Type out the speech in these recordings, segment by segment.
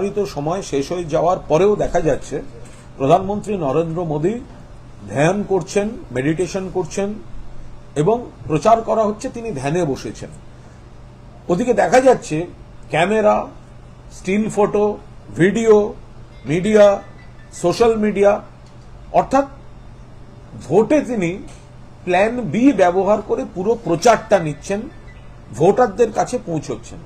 নির্ধারিত সময় শেষ হয়ে যাওয়ার পরেও দেখা যাচ্ছে, প্রধানমন্ত্রী নরেন্দ্র মোদী ধ্যান করছেন মেডিটেশন করছেন, এবং প্রচার করা হচ্ছে তিনি ধ্যানে বসেছেন। ওদিকে দেখা যাচ্ছে, camera still photo, video, media, social media, অর্থাৎ ভোটে তিনি প্ল্যান বি ব্যবহার করে পুরো প্রচারটা নিচ্ছেন, ভোটারদের কাছে পৌঁছচ্ছেন।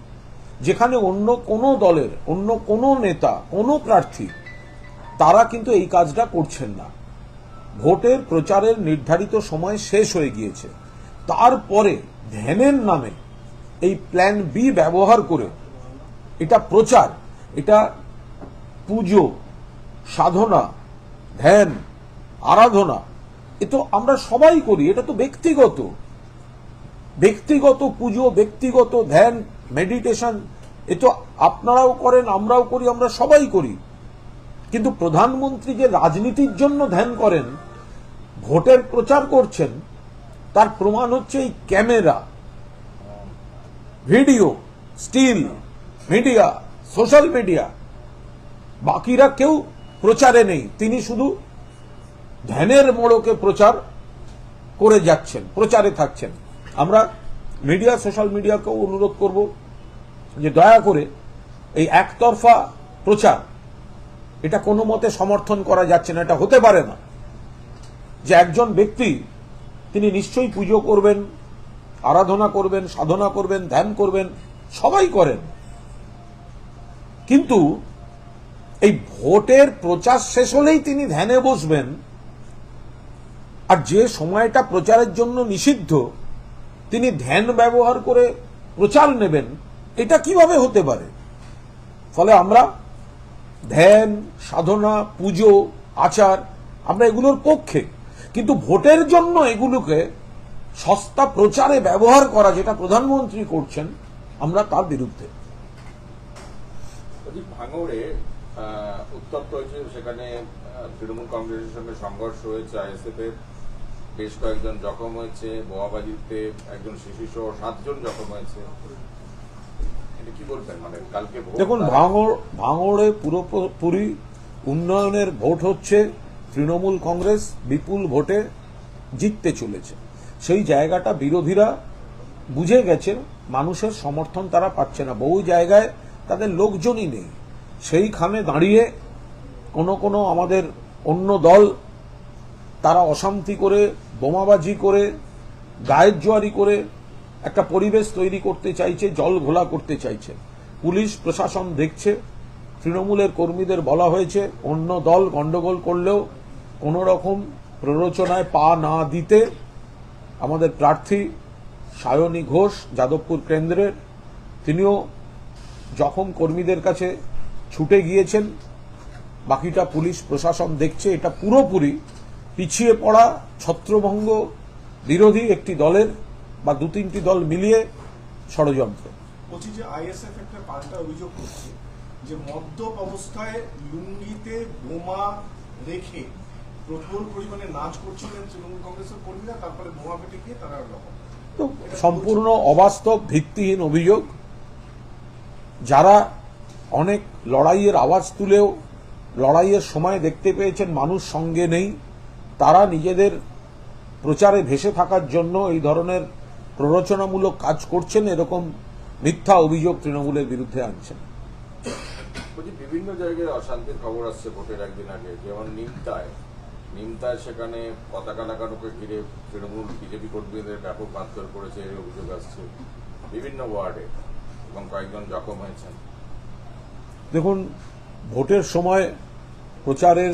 যেখানে অন্য কোনো দলের, অন্য কোনো নেতা, কোনো প্রার্থী, তারা কিন্তু এই কাজটা করছেন না। ভোটের প্রচারের নির্ধারিত সময় শেষ হয়ে গিয়েছে। তারপরে ধ্যানের নামে এই প্ল্যান বি ব্যবহার করে এটা প্রচার, এটা পুজো, সাধনা, ধ্যান, আরাধনা, এ তো আমরা সবাই করি, এটা তো ব্যক্তিগত। ব্যক্তিগত পুজো, ব্যক্তিগত ধ্যান মেডিটেশন, এ তো আপনারাও করেন, আমরাও করি, আমরা সবাই করি। কিন্তু প্রধানমন্ত্রী যে রাজনীতির জন্য ধ্যান করেন, ভোটের প্রচার করছেন, তার প্রমাণ হচ্ছে এই camera, video, still, media, social media. বাকিরা কেউ প্রচারে নেই, তিনি শুধু ধ্যানের মোড়কে প্রচার করে যাচ্ছেন, প্রচারে থাকছেন। আমরা মিডিয়া, সোশ্যাল মিডিয়াকেও অনুরোধ করব। যে দয়া করে এই একতরফা প্রচার, এটা কোনো মতে সমর্থন করা যাচ্ছে না, এটা হতে পারে না। যে একজন ব্যক্তি, তিনি নিশ্চয়ই পুজো করবেন, আরাধনা করবেন, সাধনা করবেন, ধ্যান করবেন, সবাই করেন। কিন্তু এই ভোটের প্রচার শেষ হলেই তিনি ধ্যানে বসবেন, আর যে সময়টা প্রচারের জন্য নিষিদ্ধ, তিনি ধ্যান ব্যবহার করে প্রচার নেবেন এটা কীভাবে হতে পারে? ফলে আমরা ধ্যান, সাধনা, পুজো, আচার, আমরা এগুলোর পক্ষে। কিন্তু ভোটের জন্য এগুলোকে সস্তা প্রচারে ব্যবহার করা যেটা প্রধানমন্ত্রী করছেন, আমরা তার বিরুদ্ধে। ভাঙড়ে উত্তপ্ত হয়েছে সেখানে তৃণমূল কংগ্রেসের সঙ্গে সংঘর্ষ হয়েছে, আইএসএফ এর বেশ কয়েকজন জখম হয়েছে বোয়াবাজিতে একজন শিশু সহ সাতজন জখম হয়েছে এটা কি বলবেন মানে কালকে ভোট দেখুন ভাঙড় ভাঙড়ে পুরোপুরি উন্নয়নের ভোট হচ্ছে তৃণমূল কংগ্রেস বিপুল ভোটে জিততে চলেছে। সেই জায়গাটা বিরোধীরা বুঝে গেছে মানুষের সমর্থন তারা পাচ্ছে না। বহু জায়গায় তাদের লোকজনই নেই। সেইখানে দাঁড়িয়ে কোনো কোনো আমাদের অন্য দল তারা অশান্তি করে বোমাবাজি করে গায়ের জোয়ারি করে একটা পরিবেশ তৈরি করতে চাইছে, জল ঘোলা করতে চাইছে। পুলিশ, প্রশাসন দেখছে, তৃণমূলের কর্মীদের বলা হয়েছে, অন্য দল গন্ডগোল করলেও কোনো রকম প্ররোচনায় পা না দিতে আমাদের প্রার্থী সায়নী ঘোষ যাদবপুর কেন্দ্রের, তিনিও যখন কর্মীদের কাছে ছুটে গিয়েছেন। বাকিটা পুলিশ, প্রশাসন দেখছে, এটা পুরোপুরি পিছিয়ে পড়া ছত্রভঙ্গ বিরোধী একটি দলের বা দু তিনটি দল মিলিয়ে ষড়যন্ত্র। বলছি যে আইএসএফ একটা পাল্টা অভিযোগ করছে যে মদ্যপ অবস্থায় লুঙ্গিতে বোমা রেখে প্রচুর পরিমাণে নাচ করছিলেন তৃণমূল কংগ্রেসের কর্মীরা তারপরে বোমা পেটে গিয়ে তারা তো সম্পূর্ণ অবাস্তব ভিত্তিহীন অভিযোগ। যারা অনেক লড়াইয়ের আওয়াজ তুলেও লড়াইয়ের সময় দেখতে পেয়েছেন মানুষ সঙ্গে নেই তারা নিজেদের প্রচারে ভেসে থাকার জন্য এই ধরনের প্ররোচনামূলক কাজ করছেন এরকম মিথ্যা অভিযোগ তৃণমূলের বিরুদ্ধে আনছেন। বিভিন্ন জায়গায় অশান্তির খবর আসছে ভোটের একদিন আগে যেমন নিমতায়। নিমতায় সেখানে পতাকা লাগানোকে ঘিরে তৃণমূল বিজেপি কর্মীদের ব্যাপক মারধর করেছে এই অভিযোগ আসছে বিভিন্ন ওয়ার্ডে এবং কয়েকজন জখম হয়েছেন। দেখুন ভোটের সময় প্রচারের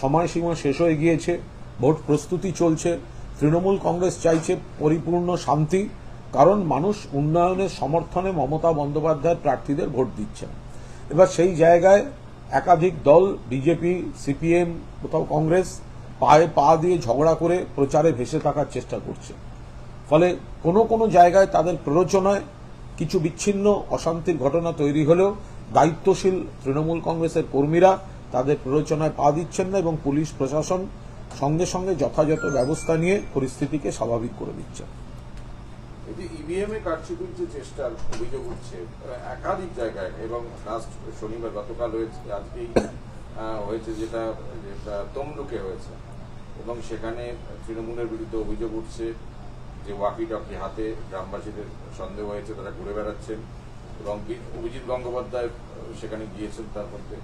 সময়সীমা শেষ হয়ে গিয়েছে ভোট প্রস্তুতি চলছে তৃণমূল কংগ্রেস চাইছে পরিপূর্ণ শান্তি, কারণ মানুষ উন্নয়নের সমর্থনে মমতা বন্দ্যোপাধ্যায়ের প্রার্থীদের ভোট দিচ্ছেন। এবার সেই জায়গায় একাধিক দল, বিজেপি, সিপিএম, কোথাও কংগ্রেস, পায়ে পা দিয়ে ঝগড়া করে প্রচারে ভেসে থাকার চেষ্টা করছে। ফলে কোনো কোনো জায়গায় তাদের প্ররোচনায় কিছু বিচ্ছিন্ন, অশান্তির ঘটনা তৈরি হলেও দায়িত্বশীল তৃণমূল কংগ্রেসের কর্মীরা তাদের প্ররোচনায় পা দিচ্ছেন না এবং পুলিশ, প্রশাসন সঙ্গে সঙ্গে যথাযথ ব্যবস্থা নিয়ে পরিস্থিতিকে স্বাভাবিক করে দিচ্ছে। এই যে ইভিএম এ কারচুপির যে চেষ্টার অভিযোগ উঠছে একাধিক জায়গায় এবং লাস্ট শনিবার গতকাল হয়েছে আজকেই হয়েছে যেটা যেটা তমলুকে হয়েছে। এবং সেখানে তৃণমূলের বিরুদ্ধে অভিযোগ উঠছে যে ওয়াকি টকি হাতে গ্রামবাসীদের সন্দেহ হয়েছে তারা ঘুরে বেড়াচ্ছেন। এবং অভিজিৎ গঙ্গোপাধ্যায় সেখানে গিয়েছেন তার মধ্যে।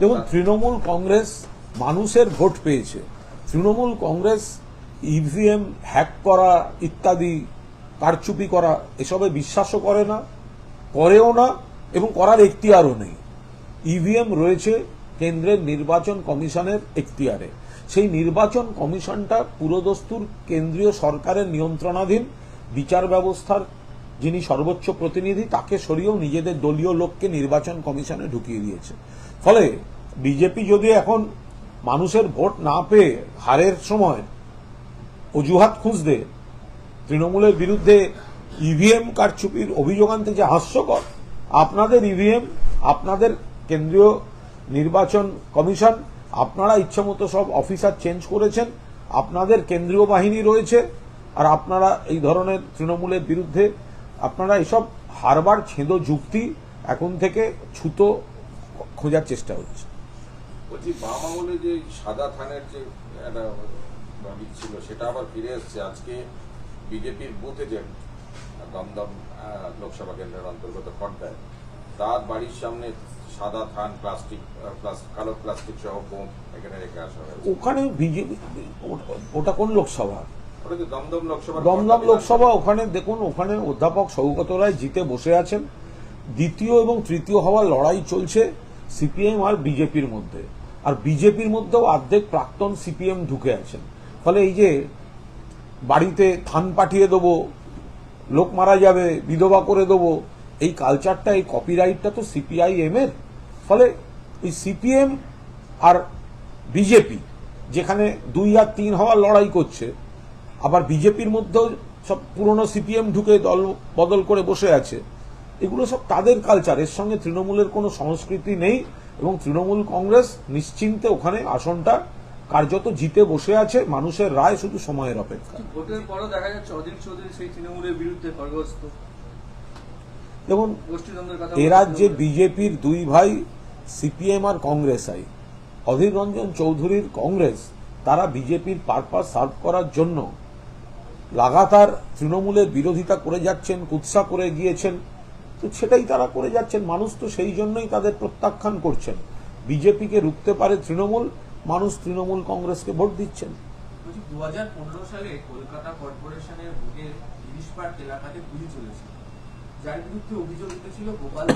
দেখুন তৃণমূল কংগ্রেস মানুষের ভোট পেয়েছে। তৃণমূল কংগ্রেস, ইভিএম হ্যাক করা ইত্যাদি, কারচুপি করা, এসবে বিশ্বাসও করে না, করেও না এবং করার এখতিয়ারও নেই। ইভিএম রয়েছে কেন্দ্রের নির্বাচন কমিশনের এখতিয়ারে। সেই নির্বাচন কমিশনটা পুরোদস্তুর কেন্দ্রীয় সরকারের নিয়ন্ত্রণাধীন বিচার ব্যবস্থার যিনি সর্বোচ্চ প্রতিনিধি, তাকে সরিয়েও নিজেদের দলীয় লোককে নির্বাচন কমিশনে ঢুকিয়ে দিয়েছে। ফলে বিজেপি যদি এখন মানুষের ভোট না পেয়ে হারের সময় অজুহাত খুঁজতে তৃণমূলের বিরুদ্ধে ইভিএম কারচুপির অভিযোগ আনতে যে হাস্যকর, আপনাদের ইভিএম আপনাদের কেন্দ্রীয় নির্বাচন কমিশন, আপনারা ইচ্ছামতো সব অফিসার চেঞ্জ করেছেন, আপনাদের কেন্দ্রীয় বাহিনী রয়েছে, আর আপনারা এই ধরনের তৃণমূলের বিরুদ্ধে, আপনারা এসব হারবার ছেঁদো যুক্তি এখন থেকে ছুতো খোঁজার চেষ্টা হচ্ছে। বলছি বাম আমলে যে সাদা থানের যে একটা দাবি ছিল সেটা আবার ফিরে এসছে। আজকে বিজেপির বুথ এজেন্ট দমদম লোকসভা কেন্দ্রের অন্তর্গত খড়দায় তার বাড়ির সামনে সাদা থান প্লাস্টিক প্লাস- কালো প্লাস্টিক সহ বোম এখানে রেখে আসা হয়েছে। ওখানে বিজেপি ওটা কোন লোকসভা? দমদম লোকসভা দমদম লোকসভা ওখানে দেখুন ওখানে অধ্যাপক সৌগত রায় জিতে বসে আছেন। দ্বিতীয় এবং তৃতীয় হওয়ার লড়াই চলছে। সিপিএম আর বিজেপির মধ্যে। আর বিজেপির মধ্যেও অর্ধেক প্রাক্তন সিপিএম ঢুকে আছেন। ফলে এই যে বাড়িতে থান পাঠিয়ে দেবো, লোক মারা যাবে, বিধবা করে দেবো, এই কালচারটা এই কপিরাইটটা তো সিপিআইএম এর ফলে এই সিপিএম আর বিজেপি, যেখানে দুই আর তিন হওয়ার লড়াই করছে, আবার বিজেপির মধ্যেও সব পুরনো সিপিএম ঢুকে দল বদল করে বসে আছে এগুলো সব তাদের কালচার এর সঙ্গে তৃণমূলের কোনো সংস্কৃতি নেই এবং তৃণমূল কংগ্রেস নিশ্চিন্তে ওখানে আসনটা কার্যত জিতে বসে আছে মানুষের রায় শুধু সময়ের অপেক্ষা। ভোটের পরও দেখা যাচ্ছে অধীর চৌধুরী সেই তৃণমূলের বিরুদ্ধে খড়গস্ত দেখুন এ রাজ্যে বিজেপির দুই ভাই সিপিএম আর কংগ্রেস আই অধীর রঞ্জন চৌধুরীর কংগ্রেস তারা বিজেপির পারপাস সার্ভ করার জন্য। লাগাতার তৃণমূলের বিরোধিতা করে যাচ্ছেন কুৎসা করে গিয়েছেন। তো সেটাই তারা করে যাচ্ছেন। মানুষ তো সেই জন্যই তাদের প্রত্যাখ্যান করছেন। বিজেপিকে রুখতে পারে তৃণমূল, মানুষ তৃণমূল কংগ্রেসকে ভোট দিচ্ছেন। সালে কলকাতা যার বিরুদ্ধে অভিযোগ উঠেছিল গোপাল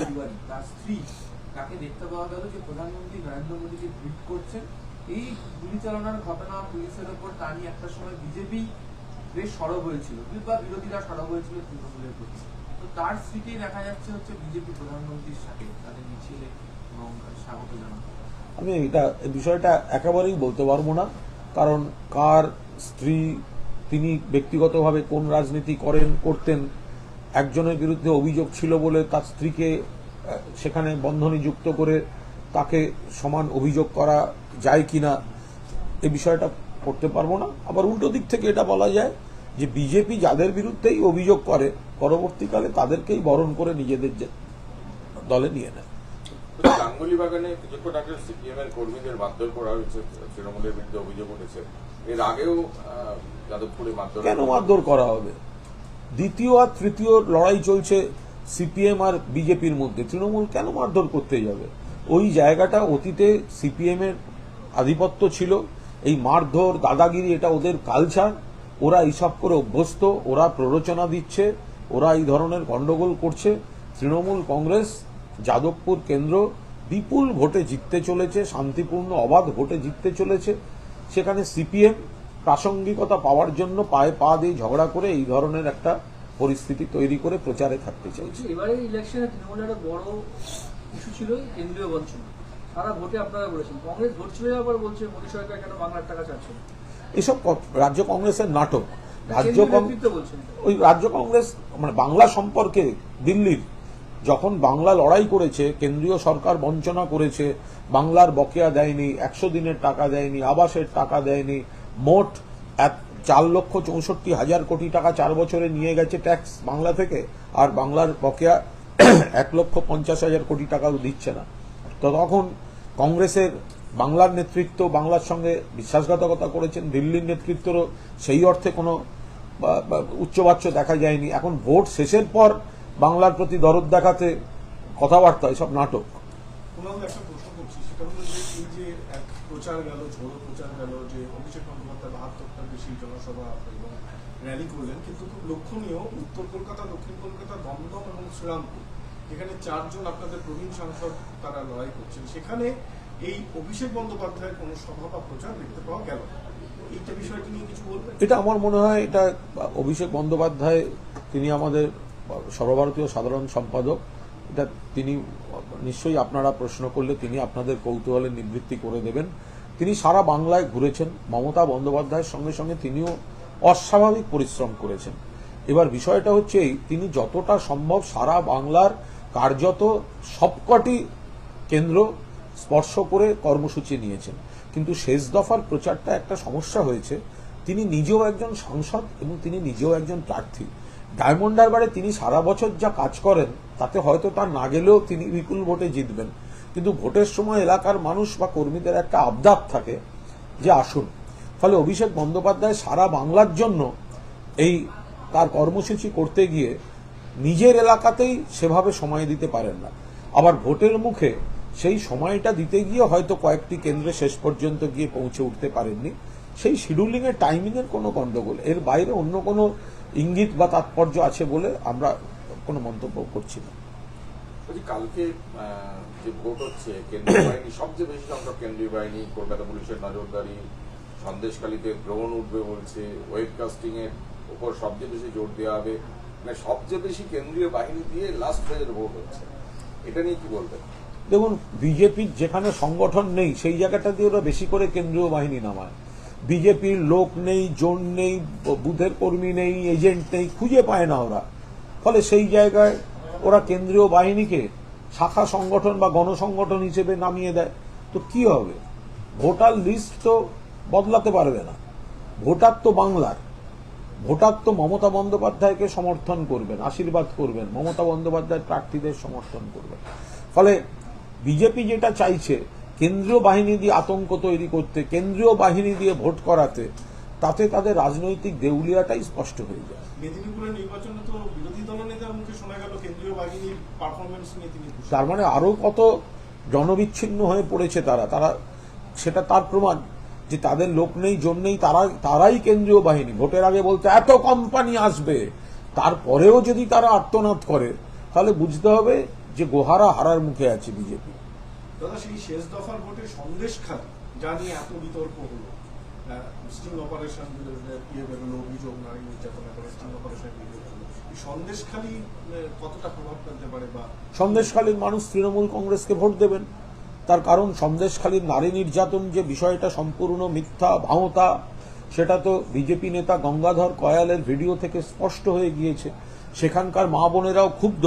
তার স্ত্রী। তাকে দেখতে পাওয়া গেল যে প্রধানমন্ত্রী নরেন্দ্র টুইট করছেন। এই ঘটনা পুলিশের একটা সময় বিজেপি বেশ সরব হয়েছিল। বিরোধীরা সরব হয়েছিল তৃণমূলের প্রতি। তার স্ত্রীকেই দেখা যাচ্ছে হচ্ছে বিজেপি প্রধানমন্ত্রীর সাথে, তাদের মিছিলে এবং স্বাগত জানানো। আমি এটা বিষয়টা একেবারেই বলতে পারব না, কারণ কার স্ত্রী, তিনি ব্যক্তিগতভাবে কোন রাজনীতি করেন, করতেন, একজনের বিরুদ্ধে অভিযোগ ছিল বলে তার স্ত্রীকে সেখানে বন্ধনে যুক্ত করে তাকে সমান অভিযোগ করা যায় কি না এ বিষয়টা করতে পারব না। আবার উল্টো দিক থেকে এটা বলা যায় যে বিজেপি যাদের বিরুদ্ধেই অভিযোগ করে পরবর্তীকালে তাদেরকেই বরণ করে নিজেদের যে- দলে নিয়ে নেয়। গাঙ্গুলি বাগানে কিছুক্ষণ আগে সিপিএম এর কর্মীদের মারধর করা হয়েছে তৃণমূলের বিরুদ্ধে অভিযোগ উঠেছে। এর আগেও যাদবপুরে মারধর কেন মারধর করা হবে? দ্বিতীয় আর তৃতীয় লড়াই চলছে সিপিএম আর বিজেপির মধ্যে। তৃণমূল কেন মারধর করতে যাবে? ওই জায়গাটা অতীতে সিপিএম এর আধিপত্য ছিল। এই মারধর দাদাগিরি এটা ওদের কালচার ওরা এইসব করে অভ্যস্ত ওরা প্ররোচনা দিচ্ছে। ওরা এই ধরনের গন্ডগোল করছে। তৃণমূল কংগ্রেস যাদবপুর কেন্দ্র বিপুল ভোটে জিততে চলেছে শান্তিপূর্ণ অবাধ ভোটে জিততে চলেছে। সেখানে সিপিএম প্রাসঙ্গিকতা পাওয়ার জন্য পায়ে পা দিয়ে ঝগড়া করে এই ধরনের একটা পরিস্থিতি তৈরি করে প্রচারে থাকতে চাইছে। এবারে ইলেকশনে তৃণমূলের বড় ইস্যু ছিল কেন্দ্রীয় বঞ্চনা। সারা ভোটে আপনারা বলেছেন কংগ্রেস ভোট ছিল আবার বলছে মোদী সরকার কেন বাংলার টাকা চাচ্ছে এসব রাজ্য কংগ্রেসের নাটক। রাজ্য। ওই রাজ্য কংগ্রেস মানে বাংলা সম্পর্কে দিল্লির যখন বাংলা লড়াই করেছে কেন্দ্রীয় সরকার বঞ্চনা করেছে বাংলার বকেয়া দেয়নি একশো দিনের টাকা দেয়নি আবাসের টাকা দেয়নি মোট এক চার লক্ষ চৌষট্টি হাজার কোটি টাকা চার বছরে নিয়ে গেছে ট্যাক্স বাংলা থেকে আর বাংলার বকেয়া এক লক্ষ পঞ্চাশ হাজার কোটি টাকাও দিচ্ছে না তো তখন কংগ্রেসের বাংলার নেতৃত্ব, বাংলার সঙ্গে বিশ্বাসঘাতকতা করেছেন, দিল্লির নেতৃত্বেরও সেই অর্থে কোনো উচ্চবাচ্য দেখা যায়নি। এখন ভোট শেষের পর বাংলার প্রতি দরদ দেখাতে কথাবার্তা, এসব নাটক। প্রচার গেল প্রচার গেল, যে বেশি জনসভা র্যালি করলেন, কিন্তু লক্ষণীয় উত্তর কলকাতা, দক্ষিণ দমদম এবং এখানে চারজন আপনাদের প্রবীণ সাংসদ তারা লড়াই করছেন। সেখানে এই অভিষেক বন্দ্যোপাধ্যায়ের সভা বা প্রচার দেখতে পাওয়া গেল? এটা আমার মনে হয় এটা অভিষেক বন্দ্যোপাধ্যায়, তিনি আমাদের সর্বভারতীয় সাধারণ সম্পাদক, এটা তিনি নিশ্চয়ই আপনারা প্রশ্ন করলে তিনি আপনাদের কৌতূহলের নিবৃত্তি করে দেবেন। তিনি সারা বাংলায় ঘুরেছেন, মমতা বন্দ্যোপাধ্যায়ের সঙ্গে সঙ্গে তিনিও অস্বাভাবিক পরিশ্রম করেছেন। এবার বিষয়টা হচ্ছে তিনি যতটা সম্ভব সারা বাংলার কার্যত সবকটি কেন্দ্র স্পর্শ করে কর্মসূচি নিয়েছেন। কিন্তু শেষ দফার প্রচারটা একটা সমস্যা হয়েছে। তিনি নিজেও একজন সাংসদ এবং তিনি নিজেও একজন প্রার্থী। ডায়মন্ড হারবারে তিনি সারা বছর যা কাজ করেন, তাতে হয়তো তার না গেলেও তিনি বিপুল ভোটে জিতবেন। কিন্তু ভোটের সময় এলাকার মানুষ বা কর্মীদের একটা আবদার থাকে যে আসুন। ফলে অভিষেক বন্দ্যোপাধ্যায় সারা বাংলার জন্য এই তার কর্মসূচি করতে গিয়ে নিজের এলাকাতেই সেভাবে সময় দিতে পারেন না। আবার ভোটের মুখে সেই সময়টা দিতে গিয়ে হয়তো কয়েকটি কেন্দ্রে শেষ পর্যন্ত গিয়ে পৌঁছে উঠতে পারেননি। সেই শিডিউলিং এর টাইমিং এর কোনো গন্ডগোল। এর বাইরে অন্য কোনো ইঙ্গিত বা তাৎপর্য আছে বলে আমরা কোনো মন্তব্য করছি না। কালকে যে ভোট হচ্ছে কেন্দ্রীয় বাহিনী সবচেয়ে বেশি সংখ্যক কেন্দ্রীয় বাহিনী কলকাতা পুলিশের নজরদারি সন্দেশখালীতে ড্রোন উঠবে বলছে ওয়েবকাস্টিং এর উপর সবচেয়ে বেশি জোর দেওয়া হবে। মানে সবচেয়ে বেশি কেন্দ্রীয় বাহিনী দিয়ে লাস্ট ফেজের ভোট হচ্ছে। এটা নিয়ে কি বলবেন? দেখুন বিজেপির যেখানে সংগঠন নেই, সেই জায়গাটা দিয়ে ওরা বেশি করে কেন্দ্রীয় বাহিনী নামায়। বিজেপির লোক নেই, জোন নেই, বুথের কর্মী নেই, এজেন্ট নেই, খুঁজে পায় না ওরা। ফলে সেই জায়গায় ওরা কেন্দ্রীয় বাহিনীকে শাখা সংগঠন বা গণসংগঠন হিসেবে নামিয়ে দেয়। তো কি হবে? ভোটার লিস্ট তো বদলাতে পারবে না। ভোটার তো বাংলার। ভোটার তো মমতা বন্দ্যোপাধ্যায়কে সমর্থন করবেন, আশীর্বাদ করবেন, মমতা বন্দ্যোপাধ্যায় প্রার্থীদের সমর্থন করবেন। ফলে বিজেপি যেটা চাইছে কেন্দ্রীয় বাহিনী দিয়ে আতঙ্ক তৈরি করতে কেন্দ্রীয় বাহিনী দিয়ে ভোট করাতে তাতে তাদের রাজনৈতিক দেউলিয়াটাই স্পষ্ট হয়ে যায়। মেদিনীপুরের নির্বাচনে তো বিরোধী দলনেতার মুখে শোনা গেল কেন্দ্রীয় বাহিনীর পারফরমেন্স নিয়ে তিনি তার মানে আরও কত জনবিচ্ছিন্ন হয়ে পড়েছে তারা তারা সেটা তার প্রমাণ যে তাদের লোক নেই জন নেই তারা তারাই কেন্দ্রীয় বাহিনী। ভোটের আগে বলতে এত কোম্পানি আসবে। তারপরেও যদি তারা আত্মনাদ করে তাহলে বুঝতে হবে যে গোহারা হারার মুখে আছে বিজেপি। দাদা সেই শেষ দফার ভোটে সন্দেশ খালি যা নিয়ে এত বিতর্ক হলো। স্টিং অপারেশন ইয়ে বেরোলো অভিযোগ নারী নির্যাতনের করে স্টিং অপারেশন এই কতটা প্রভাব ফেলতে পারে বা সন্দেশখালীর মানুষ তৃণমূল কংগ্রেসকে ভোট দেবেন। তার কারণ সন্দেশখালীর নারী নির্যাতন যে বিষয়টা সম্পূর্ণ মিথ্যা ভাওতা সেটা তো বিজেপি নেতা গঙ্গাধর কয়ালের ভিডিও থেকে স্পষ্ট হয়ে গিয়েছে। সেখানকার মা বোনেরাও ক্ষুব্ধ।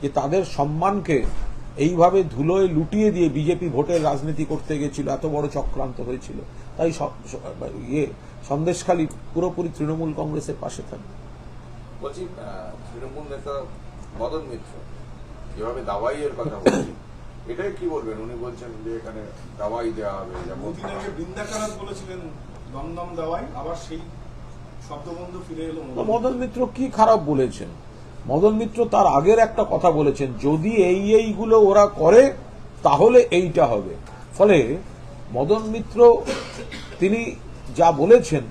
যে তাদের সম্মানকে এইভাবে ধুলোয় লুটিয়ে দিয়ে বিজেপি ভোটের রাজনীতি করতে গেছিল এত বড় চক্রান্ত হয়েছিল। তাই ইয়ে সন্দেশখালী পুরোপুরি তৃণমূল কংগ্রেসের পাশে থাকবে। বলছি তৃণমূল নেতা মদন মিত্র যেভাবে দাওয়াইয়ের কথা বলছেন এটাই কি বলবেন? উনি বলছেন যে এখানে দাওয়াই দেওয়া হবে যেমন বৃন্দাকারাত বলেছিলেন দমদম দাওয়াই আবার সেই শব্দবন্ধ ফিরে এলো মদন মিত্র কি খারাপ বলেছেন? মদন মিত্র তার আগের একটা কথা বলেছেন, যদি এই এইগুলো ওরা করে, তাহলে এইটা হবে। ফলে মদন মিত্র তিনি যা বলেছেন,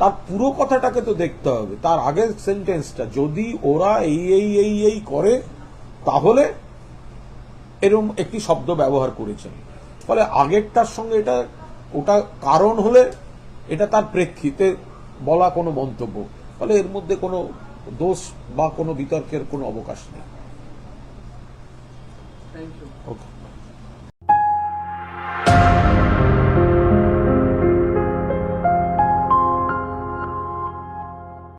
তার পুরো কথাটাকে তো দেখতে হবে। তার আগের সেন্টেন্সটা যদি ওরা এই এই এই এই করে, তাহলে এরকম একটি শব্দ ব্যবহার করেছেন। ফলে আগেরটার সঙ্গে এটা, ওটা কারণ হলে এটা তার প্রেক্ষিতে বলা কোনো মন্তব্য। ফলে এর মধ্যে কোনো দোষ বা কোনো বিতর্কের কোনো অবকাশ নেই। ওকে